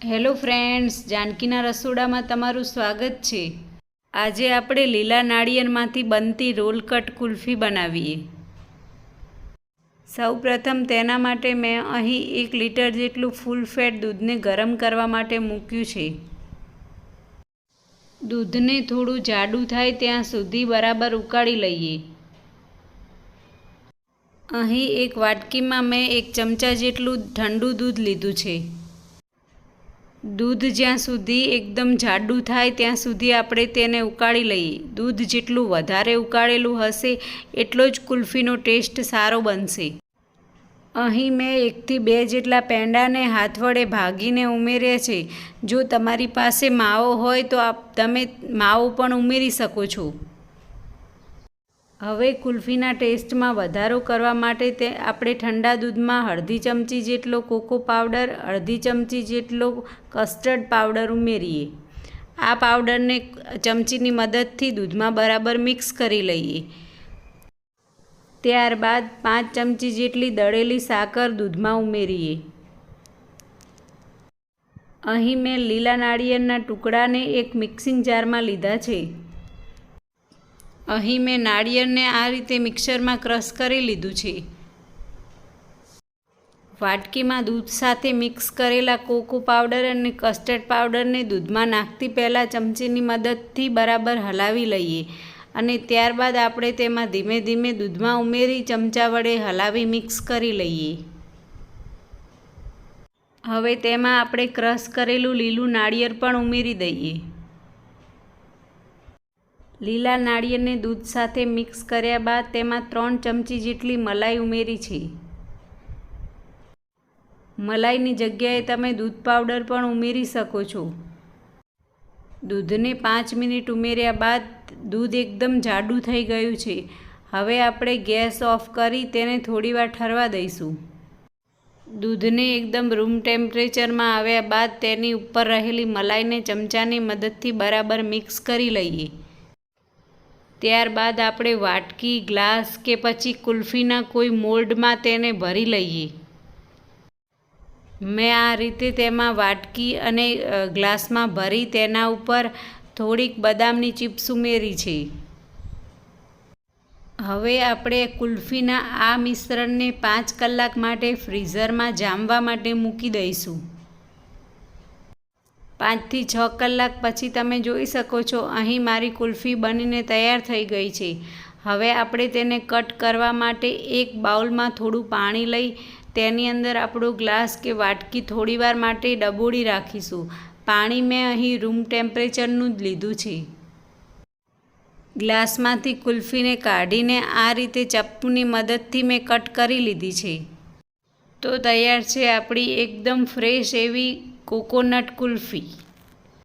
Hello friends, જાનકીના રસોડામાં તમારું સ્વાગત છે. આજે આપણે લીલા નાળિયેરમાંથી બનતી રોલ કટ કુલ્ફી બનાવીએ. સૌપ્રથમ તેના માટે મેં અહીં એક લીટર જેટલું ફૂલ ફેટ દૂધને ગરમ કરવા માટે મૂક્યું છે. દૂધને થોડું જાડું થાય ત્યાં સુધી બરાબર ઉકાળી લઈએ. અહીં એક વાટકીમાં મેં એક ચમચા જેટલું ઠંડુ દૂધ લીધું છે. દૂધ જ્યાં સુધી એકદમ જાડું થાય, ત્યાં સુધી આપણે તેને ઉકાળી લઈએ. દૂધ જેટલું વધારે ઉકાળેલું હશે, એટલો જ કુલ્ફીનો ટેસ્ટ સારો બનશે. અહીં મેં એકથી બે જેટલા પેંડાને હાથ વડે ભાગીને ઉમેર્યા છે. જો તમારી પાસે માવો હોય, તો આપ તમે માવો પણ ઉમેરી શકો છો. હવે કુલ્ફીના ટેસ્ટમાં વધારો કરવા માટે તે આપણે ઠંડા દૂધમાં અડધી ચમચી જેટલો કોકો પાવડર, અડધી ચમચી જેટલો કસ્ટર્ડ પાવડર ઉમેરીએ. આ પાવડરને ચમચીની મદદથી દૂધમાં બરાબર મિક્સ કરી લઈએ. ત્યારબાદ પાંચ ચમચી જેટલી દળેલી સાકર દૂધમાં ઉમેરીએ. અહીં મેં લીલા નાળિયેરના ટુકડાને એક મિક્સિંગ જારમાં લીધા છે. અહીં મેં નાળિયેરને આ રીતે મિક્સરમાં ક્રશ કરી લીધું છે. વાટકીમાં દૂધ સાથે મિક્સ કરેલા કોકો પાવડર અને કસ્ટર્ડ પાવડરને દૂધમાં નાખતી પહેલાં ચમચીની મદદથી બરાબર હલાવી લઈએ અને ત્યારબાદ આપણે તેમાં ધીમે ધીમે દૂધમાં ઉમેરી ચમચા વડે હલાવી મિક્સ કરી લઈએ. હવે તેમાં આપણે ક્રશ કરેલું લીલું નાળિયેર પણ ઉમેરી દઈએ. લીલા નાળિયેરને દૂધ સાથે મિક્સ કર્યા બાદ તેમાં ત્રણ ચમચી જેટલી મલાઈ ઉમેરી છે. મલાઈની જગ્યાએ તમે દૂધ પાવડર પણ ઉમેરી શકો છો. દૂધને પાંચ મિનિટ ઉમેર્યા બાદ દૂધ એકદમ જાડું થઈ ગયું છે. હવે આપણે ગેસ ઓફ કરી તેને થોડીવાર ઠરવા દઈશું. દૂધને એકદમ રૂમ ટેમ્પરેચરમાં આવ્યા બાદ તેની ઉપર રહેલી મલાઈને ચમચાની મદદથી બરાબર મિક્સ કરી લઈએ. ત્યારબાદ આપણે વાટકી, ગ્લાસ કે પછી કુલ્ફીના કોઈ મોલ્ડમાં તેને ભરી લઈએ. મેં આ રીતે તેમાં વાટકી અને ગ્લાસમાં ભરી તેના ઉપર થોડીક બદામની ચિપ્સ ઉમેરી છે. હવે આપણે કુલ્ફીના આ મિશ્રણને પાંચ કલાક માટે ફ્રીઝરમાં જામવા માટે મૂકી દઈશું. પાંચથી છ કલાક પછી તમે જોઈ શકો છો, અહીં મારી કુલ્ફી બનીને તૈયાર થઈ ગઈ છે. હવે આપણે તેને કટ કરવા માટે એક બાઉલમાં થોડું પાણી લઈ, તેની અંદર આપણો ગ્લાસ કે વાટકી થોડીવાર માટે ડબોળી રાખીશું. પાણી મેં અહીં રૂમ ટેમ્પરેચરનું જ લીધું છે. ગ્લાસમાંથી કુલ્ફીને કાઢીને આ રીતે ચપ્પુની મદદથી મેં કટ કરી લીધી છે. તો તૈયાર છે આપણી એકદમ ફ્રેશ એવી કોકોનટ કુલ્ફી.